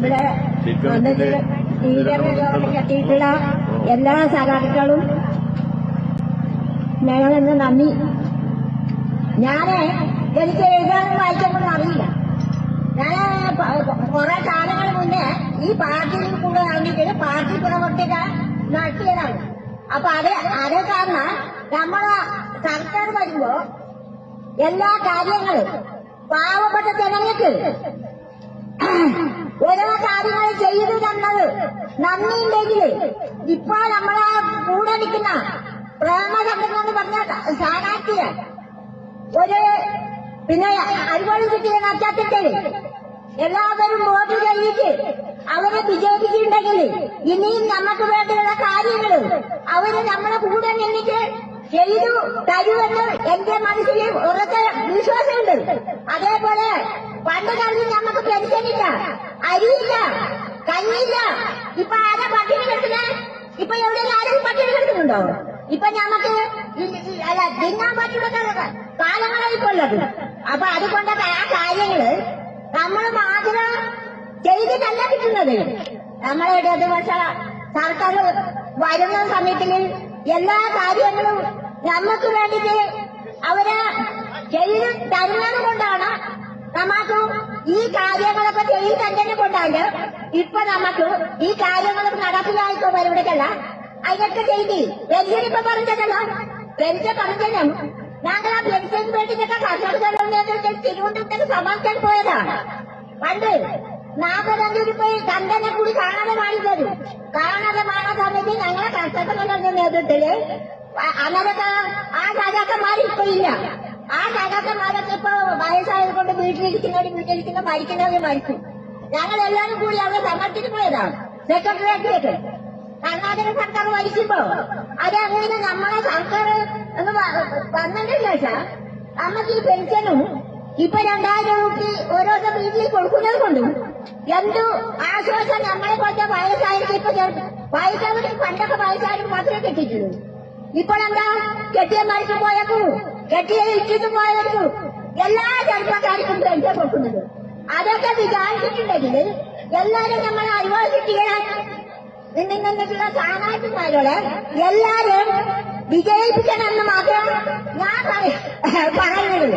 ഇവിടെ കെട്ടിയിട്ടുള്ള എല്ലാ സഖാക്കളും ഞങ്ങളെന്ന് നന്ദി. ഞാൻ എനിക്ക് എഴുതാനും വായിക്കാനൊന്നും അറിയില്ല. ഞാൻ കുറെ കാലങ്ങൾ മുന്നേ ഈ പാർട്ടിയിൽ കൂടെ ഇറങ്ങിയിട്ട് പാർട്ടി പ്രവർത്തിക നടത്തിയതാണ്. അപ്പൊ അത് അത് കാരണം നമ്മളെ സർക്കാർ വരുമ്പോ എല്ലാ കാര്യങ്ങളും പാവപ്പെട്ട ജനങ്ങൾക്ക് ചെയ്തു തന്നത്. നന്ദിയില്ലെങ്കിൽ ഇപ്പൊ നമ്മളെ കൂടെ നിൽക്കുന്ന പ്രേമചന്ദ്രൻ പറഞ്ഞ സ്ഥാനാർത്ഥിയെ ഒരു പിന്നെ അതുപോലെ കിട്ടിയ നക്ഷത്രത്തിൽ എല്ലാവരും വോട്ട് ചെയ്യിച്ച് അവരെ വിജയിപ്പിച്ചിട്ടുണ്ടെങ്കിൽ ഇനിയും നമുക്ക് വേണ്ടിയുള്ള കാര്യങ്ങൾ അവർ നമ്മളെ കൂടെ നിന്നിട്ട് ചെയ്തു തരുമെന്ന് എന്റെ മനസ്സിൽ ഉറച്ച വിശ്വാസമുണ്ട്. അതേപോലെ പണ്ട് കാലത്ത് നമുക്ക് പെൻഷനില്ല അരിയില്ല. കഞ്ഞില്ല ഇപ്പൊ ആരാ പട്ടിണി കിടക്കുന്നത് ഇപ്പൊ എവിടെയെങ്കിലും ആരെങ്കിലും പട്ടിണി കിടക്കുന്നുണ്ടോ ഇപ്പൊ ഞമ്മക്ക് അല്ല തിന്നാൻ പറ്റുന്ന കാലങ്ങളാണ് ഇപ്പൊ ഉള്ളത്. അപ്പൊ അതുകൊണ്ടൊക്കെ ആ കാര്യങ്ങൾ നമ്മൾ മാത്രം ചെയ്തിട്ടല്ല കിട്ടുന്നത്. നമ്മളെ ഇടതുപക്ഷ സർക്കാർ വരുന്ന സമയത്തിൽ എല്ലാ കാര്യങ്ങളും നമുക്ക് വേണ്ടിയിട്ട് അവർ ചെയ്ത് തരുന്നത് കൊണ്ടാണ് നമുക്ക് ഈ കാര്യങ്ങളൊക്കെ ചെയ്ത് തന്നെ കൊണ്ടാണ് ഇപ്പൊ നമുക്ക് ഈ കാര്യങ്ങൾ നടപ്പിലായിട്ടോ വരുവിടക്കല്ല അതിനൊക്കെ ചെയ്തി പെൻഷൻ ഇപ്പൊ പറഞ്ഞതല്ല. പെൻഷൻ പറഞ്ഞതും ഞങ്ങൾ ആ പെൻഷൻ വേണ്ടിയിട്ടൊക്കെ കർഷകരുടെ തിരുവനന്തപുരത്തേക്ക് സമാധാൻ പോയതാണ്. പണ്ട് നാൽപ്പത്തഞ്ച് രൂപയിൽ ചന്ദനെ കൂടി കാണാതെ വാങ്ങിത്തരും കാണാതെ വാങ്ങാൻ സമയത്ത് ഞങ്ങളെ കർഷകരുടെ നേതൃത്വത്തിൽ അ- അന്നേരത്തെ ആ രാജാക്കന്മാർ ഇപ്പൊ ഇല്ല. ആ രാജാക്കന്മാരൊക്കെ ഇപ്പൊ വയസ്സായത് കൊണ്ട് വീട്ടിലിരിക്കുന്നവര് വീട്ടിലിരിക്കുന്ന മരിക്കുന്നവര് മരിക്കും ഞങ്ങൾ എല്ലാവരും കൂടി അവിടെ സമർപ്പിച്ചു പോയതാണ്. സെക്രട്ടേറിയറ്റിലേക്ക്. കർണാടക സർക്കാർ ഭരിക്കുമ്പോ അത് അങ്ങനെ നമ്മളെ സർക്കാർ എന്ന് വ- വന്നതിന് ശേഷം നമുക്ക് ഈ പെൻഷനും ഇപ്പൊ രണ്ടായിരം രൂപ ഓരോ വീട്ടിൽ കൊടുക്കുന്നത് കൊണ്ടും എന്തു ആശ്വാസം നമ്മളെ പോലത്തെ വയസ്സായിരിക്കും ഇപ്പൊ ചെറുപ്പം വയസ്സായവർക്ക് പണ്ടൊക്കെ വയസ്സായിട്ട് മാത്രമേ കെട്ടിയിട്ടുള്ളൂ. ഇപ്പോഴെന്താ കെട്ടിയ മരിച്ചു പോയേക്കൂ കെട്ടിയ ഇട്ടിട്ട് പോയവർക്കും വിചാരിച്ചിട്ടുണ്ടെങ്കിൽ എല്ലാരും നമ്മളെ നിന്നിൽ നിന്നിട്ടുള്ള സ്ഥാനാർത്ഥിമാരോട് എല്ലാരും വിജയിപ്പിക്കണമെന്ന് മാത്രം ഞാൻ പറയ- പറയുന്നത്.